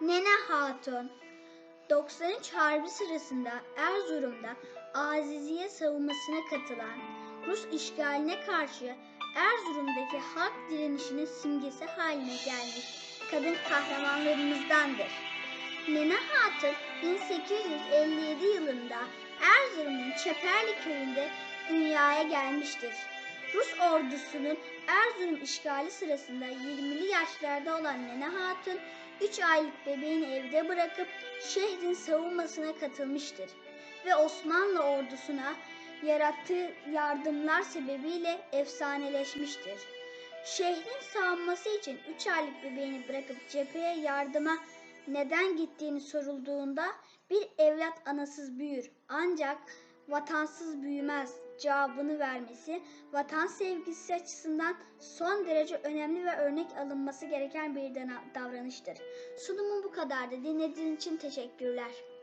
Nene Hatun 93 Harbi sırasında Erzurum'da Aziziye savunmasına katılan Rus işgaline karşı Erzurum'daki halk direnişinin simgesi haline gelmiş kadın kahramanlarımızdandır. Nene Hatun 1857 yılında Erzurum'un Çeperli köyünde dünyaya gelmiştir. Rus ordusunun Erzurum işgali sırasında 20'li yaşlarda olan Nene Hatun 3 aylık bebeğini evde bırakıp şehrin savunmasına katılmıştır ve Osmanlı ordusuna yarattığı yardımlar sebebiyle efsaneleşmiştir. Şehrin savunması için 3 aylık bebeğini bırakıp cepheye yardıma neden gittiğini sorulduğunda bir evlat anasız büyür ancak vatansız büyümez cevabını vermesi vatan sevgisi açısından son derece önemli ve örnek alınması gereken bir davranıştır. Sunumum bu kadardı. Dinlediğiniz için teşekkürler.